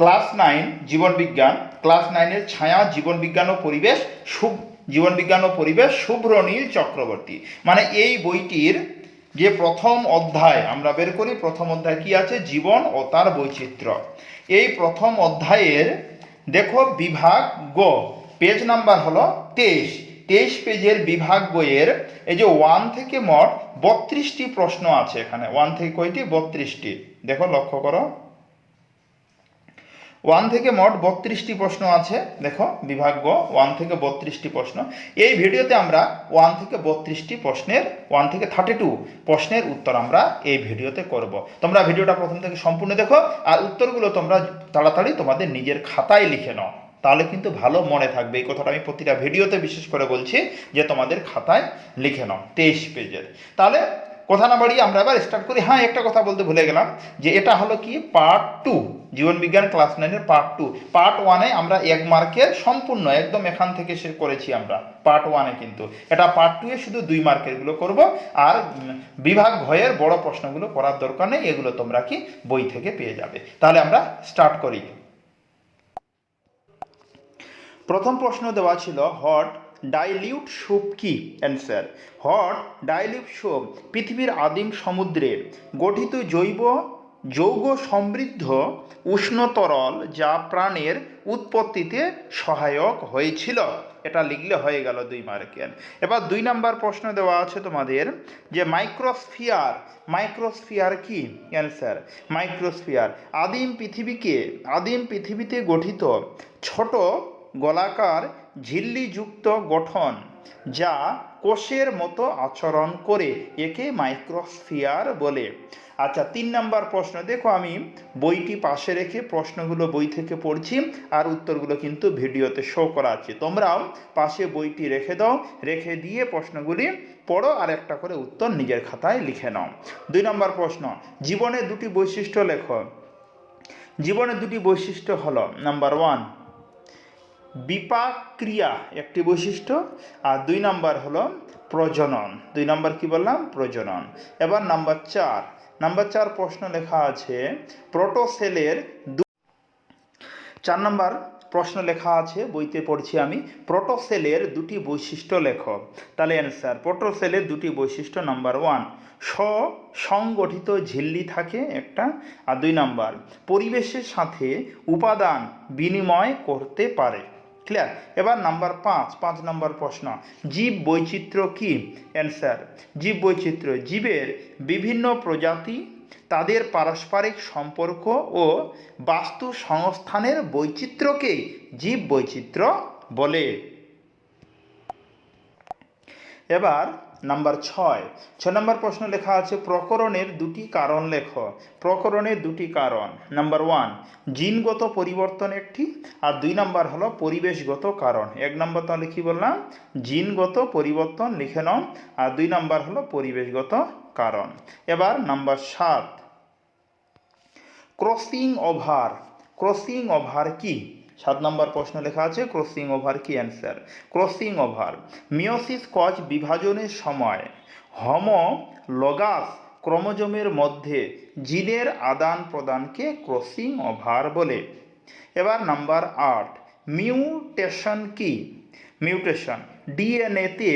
Class nine জীবনবিজ্ঞান class নাইনের ছায়া জীবনবিজ্ঞান ও পরিবেশ, শুভ জীবনবিজ্ঞান ও পরিবেশ শুভ্রনীল চক্রবর্তী। মানে এই বইটির যে প্রথম অধ্যায়, আমরা বের করি, প্রথম অধ্যায় কি আছে? জীবন ও তার বৈচিত্র্য। এই প্রথম অধ্যায়ের, দেখো, বিভাগ গ পেজ নাম্বার হলো তেইশ। তেইশ পেজের বিভাগ বইয়ের, এই যে ওয়ান থেকে মোট বত্রিশটি প্রশ্ন আছে এখানে। ওয়ান থেকে কয়টি? বত্রিশটি। দেখো, লক্ষ্য করো। ওয়ান থেকে মোট বত্রিশটি প্রশ্ন আছে। দেখো, বিভাগ্য ওয়ান থেকে বত্রিশটি প্রশ্ন। এই ভিডিওতে আমরা ওয়ান থেকে বত্রিশটি প্রশ্নের, ওয়ান থেকে থার্টি টু প্রশ্নের উত্তর আমরা এই ভিডিওতে করব। তোমরা ভিডিওটা প্রথম থেকে সম্পূর্ণ দেখো, আর উত্তরগুলো তোমরা তাড়াতাড়ি তোমাদের নিজের খাতায় লিখে নাও। তাহলে কিন্তু ভালো মনে থাকবে। এই কথাটা আমি প্রতিটা ভিডিওতে বিশেষ করে বলছি যে তোমাদের খাতায় লিখে নাও, তেইশ পেজের। তাহলে কথা না বাড়িয়ে আমরা এবার স্টার্ট করি। হ্যাঁ একটা কথা বলতে ভুলে গেলাম যে এটা হলো কি? পার্ট টু জীবনবিজ্ঞান ক্লাস নাইনের পার্ট টু পার্ট ওয়ানে আমরা এক মার্কের সম্পূর্ণ, একদম এখান থেকে সে করেছি আমরা। পার্ট ওয়ানে কিন্তু। এটা পার্ট টু এ শুধু দুই মার্কেরগুলো করব আর বিভাগ ভয়ের বড় প্রশ্নগুলো করার দরকার নেই, এগুলো তোমরা কি বই থেকে পেয়ে যাবে। তাহলে আমরা স্টার্ট করি। প্রথম প্রশ্ন দেওয়া ছিল হট ডাইলিউট সুপ কি? অ্যান্সার হট ডাইলিউট সুপ, পৃথিবীর আদিম সমুদ্রে গঠিত জৈব, যৌগ সমৃদ্ধ উষ্ণ তরল যা প্রাণের উৎপত্তিতে সহায়ক হয়েছিল। এটা লিখলে হয়ে গেল দুই মার্কের এবার দুই নাম্বার প্রশ্ন দেওয়া আছে তোমাদের যে মাইক্রোস্ফিয়ার মাইক্রোস্ফিয়ার কি? অ্যান্সার মাইক্রোস্ফিয়ার আদিম পৃথিবীকে, আদিম পৃথিবীতে গঠিত ছোট গোলাকার ঝিল্লিযুক্ত গঠন যা কোষের মতো আচরণ করে একে মাইক্রোস্ফিয়ার বলে। আচ্ছা তিন নাম্বার প্রশ্ন। দেখো, আমি বইটি পাশে রেখে প্রশ্নগুলো বই থেকে পড়ছি আর উত্তরগুলো কিন্তু ভিডিওতে শো করা আছে। তোমরাও পাশে বইটি রেখে দাও, রেখে দিয়ে প্রশ্নগুলি পড়ো আর একটা করে উত্তর নিজের খাতায় লিখে নাও। দুই নম্বর প্রশ্ন। জীবনে দুটি বৈশিষ্ট্য লেখো। জীবনের দুটি বৈশিষ্ট্য হলো নাম্বার ওয়ান বিপাক ক্রিয়া একটি বৈশিষ্ট্য, আর দুই নাম্বার হলো প্রজনন। দুই নাম্বার কি বললাম? প্রজনন। এবার নাম্বার চার। নাম্বার চার প্রশ্ন লেখা আছে, প্রোটোসেলের চার নাম্বার প্রশ্ন লেখা আছে, বইতে পড়ছি আমি, প্রোটোসেলের দুটি বৈশিষ্ট্য লেখ। তাহলে অ্যান্সার প্রোটোসেলের দুটি বৈশিষ্ট্য, নাম্বার ওয়ান সংগঠিত ঝিল্লি থাকে একটা, আর দুই নাম্বার, পরিবেশের সাথে উপাদান বিনিময় করতে পারে। ক্লিয়ার এবার নাম্বার পাঁচ পাঁচ নম্বর প্রশ্ন। জীব বৈচিত্র্য কি? অ্যান্সার জীব বৈচিত্র্য, জীবের বিভিন্ন প্রজাতি, তাদের পারস্পরিক সম্পর্ক ও বাস্তু সংস্থানের বৈচিত্র্যকে জীব বৈচিত্র্য বলে। এবার নাম্বার ছয়। ছ নম্বর প্রশ্ন লেখা আছে, প্রকরণের দুটি কারণ লেখ। প্রকরণের দুটি কারণ। নাম্বার ওয়ান, জিনগত পরিবর্তন একটি। আর দুই নাম্বার হলো পরিবেশগত কারণ। এক নম্বর তাহলে কি বললাম? জিনগত পরিবর্তন লিখে নাও। আর দুই নাম্বার হলো পরিবেশগত কারণ। এবার নাম্বার সাত। Crossing over. ক্রসিং ওভার কি? সাত নম্বর প্রশ্ন লেখা আছে ক্রসিং ওভার কি অ্যান্সার ক্রসিং ওভার মিওসিস কচ বিভাজনের সময় হম লগাস ক্রোমোজোমের মধ্যে জিনের আদান প্রদানকে ক্রসিং ওভার বলে। এবার নাম্বার আট মিউটেশন কি? মিউটেশন ডিএনএতে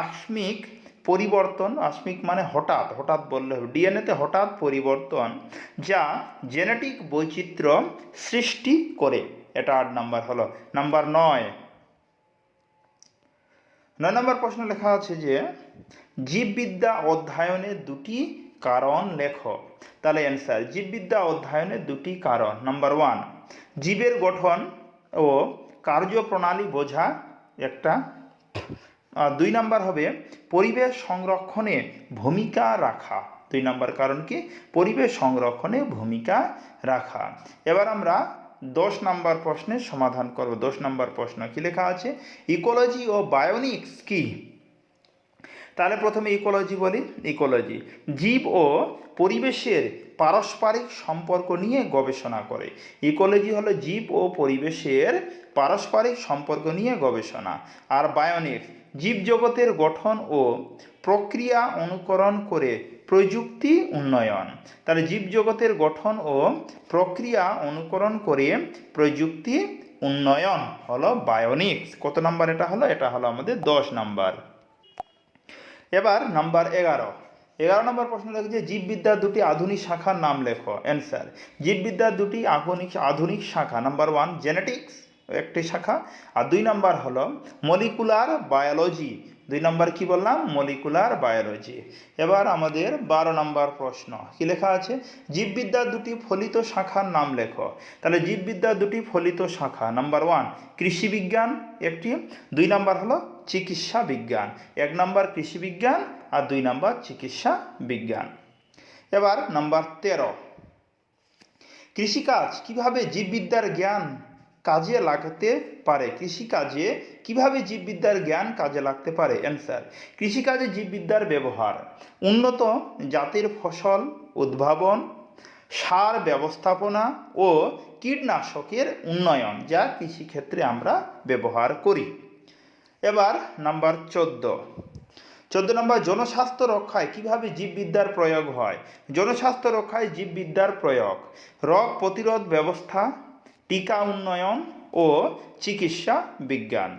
আকস্মিক পরিবর্তন আকস্মিক মানে হঠাৎ হঠাৎ বললে হবে। ডিএনএতে হঠাৎ পরিবর্তন যা জেনেটিক বৈচিত্র্য সৃষ্টি করে। এটা আট নাম্বার হলো। নাম্বার নয়। নয় নম্বর প্রশ্ন লেখা আছে যে, জীববিদ্যা অধ্যয়নের দুটি কারণ লেখ। তাহলে অ্যান্সার জীববিদ্যা অধ্যয়নের দুটি কারণ। নাম্বার ওয়ান জীবের গঠন ও কার্যপ্রণালী বোঝা একটা দুই নাম্বার হবে পরিবেশ সংরক্ষণে ভূমিকা রাখা। দুই নাম্বার কারণ কি? পরিবেশ সংরক্ষণে ভূমিকা রাখা। এবার আমরা দশ নাম্বার প্রশ্নের সমাধান করব। দশ নাম্বার প্রশ্ন কি লেখা আছে? ইকোলজি ও বায়োনিক্স কি? তাহলে প্রথমে ইকোলজি বলি। ইকোলজি, জীব ও পরিবেশের পারস্পরিক সম্পর্ক নিয়ে গবেষণা করে। ইকোলজি হলো জীব ও পরিবেশের পারস্পরিক সম্পর্ক নিয়ে গবেষণা। আর বায়োনিক্স জীবজগতের গঠন ও প্রক্রিয়া অনুকরণ করে প্রযুক্তি উন্নয়ন। তাহলে জীবজগতের গঠন ও প্রক্রিয়া অনুকরণ করে প্রযুক্তি উন্নয়ন হলো বায়োনিক্স। কত নাম্বার এটা হলো? এটা হলো আমাদের দশ নাম্বার। এবার নাম্বার এগারো। এগারো নম্বর প্রশ্ন লিখেছে জীববিদ্যার দুটি আধুনিক শাখার নাম লেখো। অ্যান্সার জীববিদ্যার দুটি আধুনিক আধুনিক শাখা। নাম্বার ওয়ান জেনেটিক্স একটি শাখা। আর দুই নম্বর হলো মলিকুলার বায়োলজি দুই নম্বর কি বললাম? মলিকুলার বায়োলজি এবার আমাদের বারো নম্বর প্রশ্ন। কি লেখা আছে? জীববিদ্যার দুটি ফলিত শাখার নাম লেখো। তাহলে জীববিদ্যার দুটি ফলিত শাখা। নাম্বার ওয়ান কৃষি বিজ্ঞান। একটি। দুই নম্বর হলো চিকিৎসা বিজ্ঞান। এক নম্বর কৃষি বিজ্ঞান আর দুই নম্বর চিকিৎসা বিজ্ঞান। এবার নাম্বার তেরো। কৃষিকাজ। কীভাবে জীববিদ্যার জ্ঞান কাজে লাগাতে পারে। কৃষিকাজে কীভাবে জীববিদ্যার জ্ঞান কাজে লাগতে পারে? অ্যান্সার কৃষিকাজে জীববিদ্যার ব্যবহার। উন্নত জাতের ফসল উদ্ভাবন, সার ব্যবস্থাপনা ও কীটনাশকের উন্নয়ন যা কৃষিক্ষেত্রে আমরা ব্যবহার করি। এবার নাম্বার চোদ্দ। চোদ্দ নম্বর, জনস্বাস্থ্য রক্ষায় কীভাবে জীববিদ্যার প্রয়োগ হয়? জনস্বাস্থ্য রক্ষায় জীববিদ্যার প্রয়োগ। রোগ প্রতিরোধ ব্যবস্থা টিকা উন্নয়ন ও চিকিৎসা বিজ্ঞান।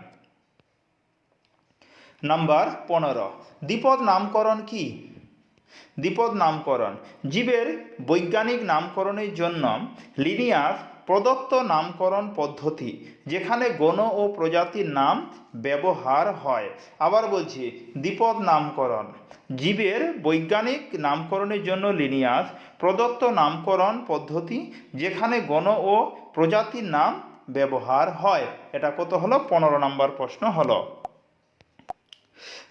নাম্বার পনেরো, দ্বিপদ নামকরণ কি? দ্বিপদ নামকরণ, জীবের বৈজ্ঞানিক নামকরণের জন্য লিনিয়াস প্রদত্ত নামকরণ পদ্ধতি, যেখানে গণ ও প্রজাতির নাম ব্যবহার হয়। আবার বলছি, দ্বিপদ নামকরণ। জীবের বৈজ্ঞানিক নামকরণের জন্য লিনিয়াস প্রদত্ত নামকরণ পদ্ধতি, যেখানে গণ ও প্রজাতির নাম ব্যবহার হয়। এটা কত হলো? পনেরো নম্বর প্রশ্ন হলো।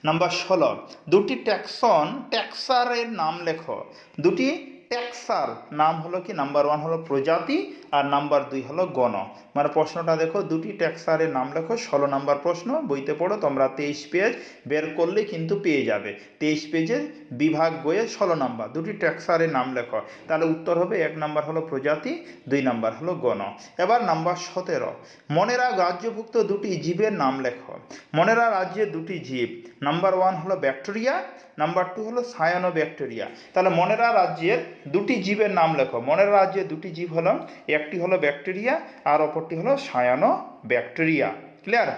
নাম্বার ষোলো, দুটি ট্যাক্সন ট্যাক্সারের নাম লেখো। দুটি ট্যাক্সার নাম হলো কি? নাম্বার ওয়ান হলো প্রজাতি আর নাম্বার দুই হলো গণ। মানে প্রশ্নটা দেখো, দুটি ট্যাক্সারের নাম লেখো, ষোলো নাম্বার প্রশ্ন, বইতে পড়ো, তোমরা তেইশ পেজ বের করলে কিন্তু পেয়ে যাবে। তেইশ পেজের বিভাগ বইয়ে ষোলো নাম্বার, দুটি ট্যাক্সারের নাম লেখো। তাহলে উত্তর হবে, এক নাম্বার হলো প্রজাতি, দুই নাম্বার হলো গণ। এবার নাম্বার সতেরো, মনেরা রাজ্যভুক্ত দুটি জীবের নাম লেখো। মনেরা রাজ্যের দুটি জীব, নাম্বার ওয়ান হলো ব্যাকটেরিয়া নাম্বার টু হলো সায়ানো ব্যাকটেরিয়া তাহলে মনেরা রাজ্যের দুটি জীবের নাম লেখো। মনেরা রাজ্যের দুটি জীব হলো একটি হলো ব্যাকটেরিয়া আর অপরটি হলো সায়ানো ব্যাকটেরিয়া ক্লিয়ার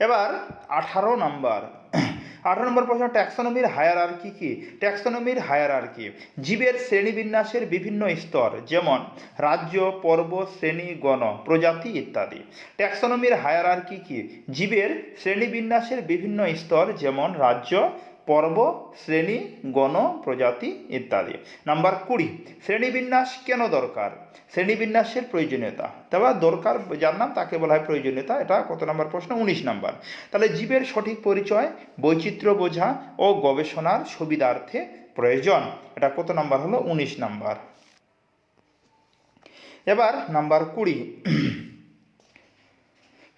এবার আঠারো নাম্বার আঠারো নম্বর প্রশ্ন ট্যাক্সোনমির হায়ার আর কি? কি ট্যাক্সোনমির হায়ার আর কি জীবের শ্রেণীবিন্যাসের বিভিন্ন স্তর, যেমন রাজ্য, পর্ব, শ্রেণি, গণ, প্রজাতি ইত্যাদি। ট্যাক্সোনমির হায়ার আর কি কী? জীবের শ্রেণীবিন্যাসের বিভিন্ন স্তর, যেমন রাজ্য পর্ব, শ্রেণি, গণ, প্রজাতি ইত্যাদি। নাম্বার কুড়ি, শ্রেণীবিন্যাস কেন দরকার? শ্রেণীবিন্যাসের প্রয়োজনীয়তা। তবে দরকার যার নাম তাকে বলা হয় প্রয়োজনীয়তা। এটা কত নম্বর প্রশ্ন? উনিশ নাম্বার। তাহলে জীবের সঠিক পরিচয়, বৈচিত্র্য বোঝা ও গবেষণার সুবিধার্থে প্রয়োজন। এটা কত নাম্বার হলো? উনিশ নাম্বার। এবার নাম্বার কুড়ি।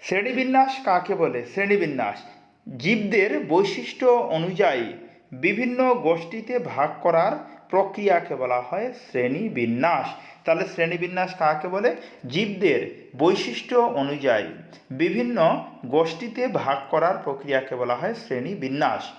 শ্রেণীবিন্যাস কাকে বলে? শ্রেণীবিন্যাস। জীবদের বৈশিষ্ট্য অনুযায়ী বিভিন্ন গোষ্ঠীতে ভাগ করার প্রক্রিয়াকে বলা হয় শ্রেণি বিন্যাস তাহলে শ্রেণীবিন্যাস কাকে বলে? জীবদের বৈশিষ্ট্য অনুযায়ী বিভিন্ন গোষ্ঠীতে ভাগ করার প্রক্রিয়াকে বলা হয় শ্রেণি বিন্যাস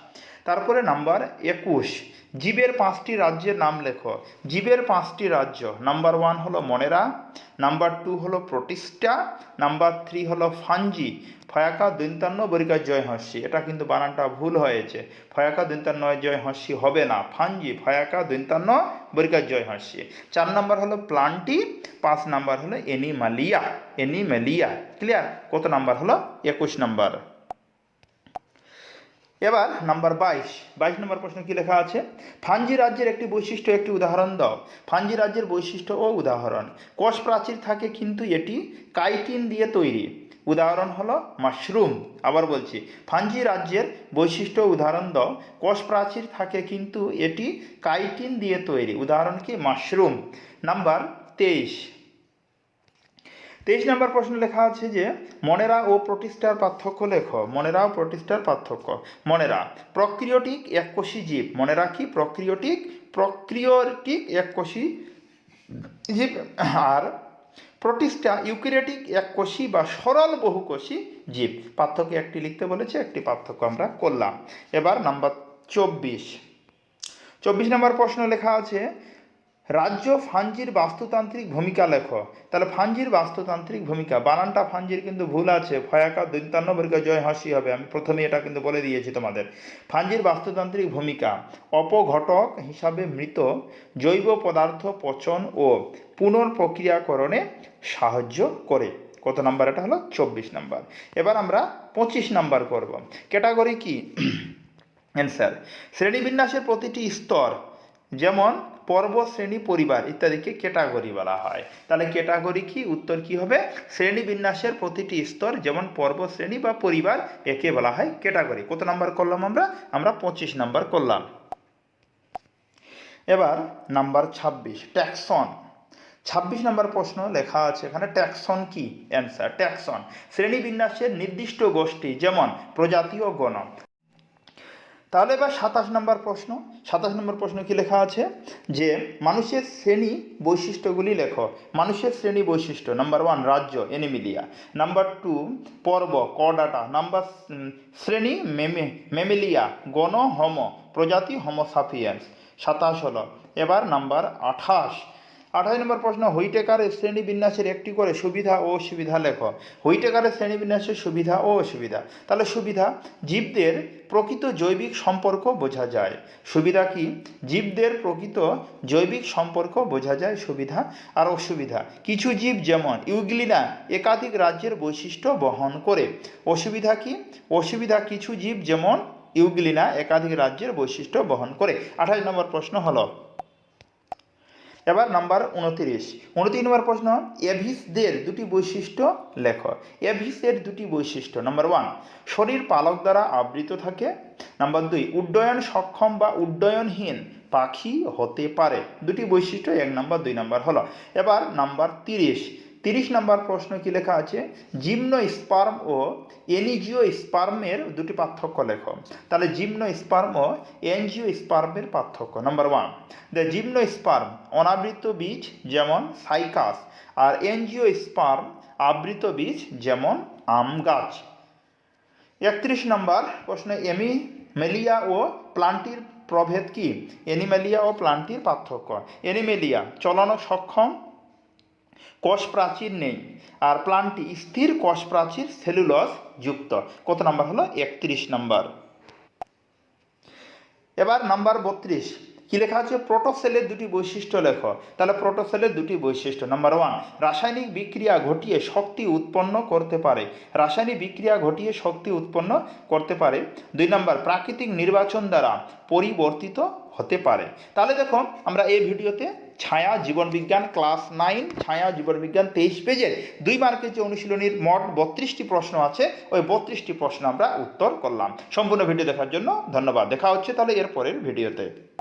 তারপরে নাম্বার একুশ, জীবের পাঁচটি রাজ্যের নাম লেখো। জীবের পাঁচটি রাজ্য, নাম্বার ওয়ান হলো মনেরা নাম্বার টু হলো প্রতিষ্ঠা নাম্বার থ্রি হলো ফাঞ্জি ফয়াকা দৈন্তান্ন বরিকা জয় হস্যি এটা কিন্তু বানানটা ভুল হয়েছে। ফয়াকা দৈন্তান্ন জয় হাসি হবে না। ফাঞ্জি ফয়াকা দৈন্তান্ন বরিকা জয় হস্যি চার নাম্বার হলো প্লান্টি, পাঁচ নাম্বার হলো এনিমালিয়া। এনিমেলিয়া। ক্লিয়ার কত নাম্বার হলো? একুশ নাম্বার। এবার নাম্বার বাইশ। বাইশ নম্বর প্রশ্ন কি লেখা আছে? ফাঞ্জি রাজ্যের একটি বৈশিষ্ট্য, একটি উদাহরণ দাও। ফাঞ্জি রাজ্যের বৈশিষ্ট্য ও উদাহরণ। কোষ প্রাচীর থাকে কিন্তু এটি কাইটিন দিয়ে তৈরি। উদাহরণ হলো মাশরুম। আবার বলছি ফাঞ্জি রাজ্যের বৈশিষ্ট্য উদাহরণ দাও। কোষ প্রাচীর থাকে কিন্তু এটি কাইটিন দিয়ে তৈরি। উদাহরণ কি? মাশরুম। নাম্বার তেইশ। তেইশ নম্বর প্রশ্ন লেখা আছে যে, মনেরা ও প্রতিষ্ঠার পার্থক্য লেখ। মনেরা ও প্রতিষ্ঠার পার্থক্য। মনেরা, প্রক্রিয়টিক এককোষী জীব। মনেরা কি? প্রক্রিয়টিক প্রক্রিয়টিক এককোষী জীব। আর প্রতিষ্ঠা ইউক্যারিওটিক এককোষী বা সরল বহুকোষী জীব। পার্থক্য একটি লিখতে বলেছে, একটি পার্থক্য আমরা করলাম। এবার নাম্বার চব্বিশ। চব্বিশ নম্বর প্রশ্ন লেখা আছে রাজ্য ফাঞ্জির বাস্তুতান্ত্রিক ভূমিকা লেখো। তাহলে ফাঞ্জির বাস্তুতান্ত্রিক ভূমিকা, বানানটা ফাঞ্জির কিন্তু ভুল আছে। ফয়াকা দৈন্তান্ন বর্গ জয় হাসি হবে, আমি প্রথমে এটা কিন্তু বলে দিয়েছি তোমাদের। ফাঞ্জির বাস্তুতান্ত্রিক ভূমিকা, অপঘটক হিসাবে মৃত, জৈব পদার্থ পচন ও পুনর্প্রক্রিয়াকরণে সাহায্য করে। কত নাম্বার এটা হলো? চব্বিশ নাম্বার। এবার আমরা পঁচিশ নাম্বার করব। ক্যাটাগরি কি? অ্যান্সার শ্রেণীবিন্যাসের প্রতিটি স্তর যেমন পর্ব, শ্রেণি, পরিবার ইত্যাদিকে ক্যাটাগরি বলা হয়। তাহলে ক্যাটাগরি কি? উত্তর কি হবে? শ্রেণি বিন্যাসের প্রতিটি স্তর, যেমন পর্ব, শ্রেণি বা পরিবার, একে বলা হয় ক্যাটাগরি। কত নাম্বার করলাম আমরা? আমরা পঁচিশ নাম্বার করলাম। এবার নাম্বার ছাব্বিশ, ট্যাক্সন। ছাব্বিশ নম্বর প্রশ্ন লেখা আছে এখানে, ট্যাক্সন কি? অ্যান্সার, ট্যাক্সন। শ্রেণীবিন্যাসের নির্দিষ্ট গোষ্ঠী, যেমন প্রজাতীয় গণ তাহলে এবার সাতাশ নম্বর প্রশ্ন। সাতাশ নম্বর প্রশ্ন কি লেখা আছে? যে মানুষের শ্রেণি বৈশিষ্ট্যগুলি লেখো। মানুষের শ্রেণি বৈশিষ্ট্য নাম্বার ওয়ান রাজ্য এনিমিলিয়া নাম্বার টু পর্ব কডাটা নাম্বার শ্রেণি, মেমে, মেমিলিয়া, গণ, হোম, প্রজাতি হোমোসাপিয়েন্স সাতাশ হলো। এবার নাম্বার আঠাশ। আঠাশ নম্বর প্রশ্ন, হুইটেকারের শ্রেণি বিন্যাসের একটি করে সুবিধা ও অসুবিধা লেখো। হুইটেকারের শ্রেণি বিন্যাসের সুবিধা ও অসুবিধা। তাহলে সুবিধা, জীবদের প্রকৃত জৈবিক সম্পর্ক বোঝা যায়। সুবিধা কি? জীবদের প্রকৃত জৈবিক সম্পর্ক বোঝা যায় সুবিধা আর অসুবিধা। কিছু জীব যেমন ইউগ্লিনা একাধিক রাজ্যের বৈশিষ্ট্য বহন করে। অসুবিধা কি? অসুবিধা কিছু জীব যেমন ইউগ্লিনা একাধিক রাজ্যের বৈশিষ্ট্য বহন করে। আঠাশ নম্বর প্রশ্ন হলো এবার নাম্বার উনতিরিশ। উনত্রিশ নম্বর প্রশ্ন, এভিসদের দুটি বৈশিষ্ট্য লেখ। এভিসের দুটি বৈশিষ্ট্য, নাম্বার ওয়ান, শরীর পালক দ্বারা আবৃত থাকে। নাম্বার দুই, উড্ডয়ন সক্ষম বা উড্ডয়নহীন পাখি হতে পারে। দুটি বৈশিষ্ট্য, এক নাম্বার, দুই নাম্বার হলো। এবার নাম্বার তিরিশ তিরিশ নাম্বার প্রশ্ন কি লেখা আছে? জিম্নো স্পার্ম ও এনজিও স্পার্মের দুটি পার্থক্য লেখ। তাহলে জিম্নো স্পার্ম ও এনজিও স্পার্মের পার্থক্য। Number one the gymnosperm অনাবৃত বীজ যেমন সাইকাস আর এনজিও স্পার্ম আবৃত বীজ যেমন আম গাছ। একত্রিশ নম্বর প্রশ্ন এমি মেলিয়া ও প্লান্টির প্রভেদ কি? এনিমেলিয়া ও প্লান্টির পার্থক্য। এনিমেলিয়া চলন সক্ষম কোষ প্রাচীর নেই। আর প্লান্টটি স্থির কোষ প্রাচীর সেলুলস যুক্ত। কত নাম্বার হলো? একত্রিশ নাম্বার। এবার নাম্বার বত্রিশ। কি লেখা আছে? প্রোটোসেলের দুটি বৈশিষ্ট্য লেখো। তাহলে প্রোটোসেলের দুটি বৈশিষ্ট্য। নাম্বার ওয়ান, রাসায়নিক বিক্রিয়া ঘটিয়ে শক্তি উৎপন্ন করতে পারে। রাসায়নিক বিক্রিয়া ঘটিয়ে শক্তি উৎপন্ন করতে পারে। দুই নাম্বার, প্রাকৃতিক নির্বাচন দ্বারা পরিবর্তিত হতে পারে। তাহলে দেখো আমরা এই ভিডিওতে ছায়া জীবনবিজ্ঞান ক্লাস নাইন, ছায়া জীবনবিজ্ঞান তেইশ পেজের দুই মার্কের যে অনুশীলনীর মোট বত্রিশটি প্রশ্ন আছে, ওই বত্রিশটি প্রশ্ন আমরা উত্তর করলাম। সম্পূর্ণ ভিডিও দেখার জন্য ধন্যবাদ। দেখা হচ্ছে তাহলে এর পরের ভিডিওতে।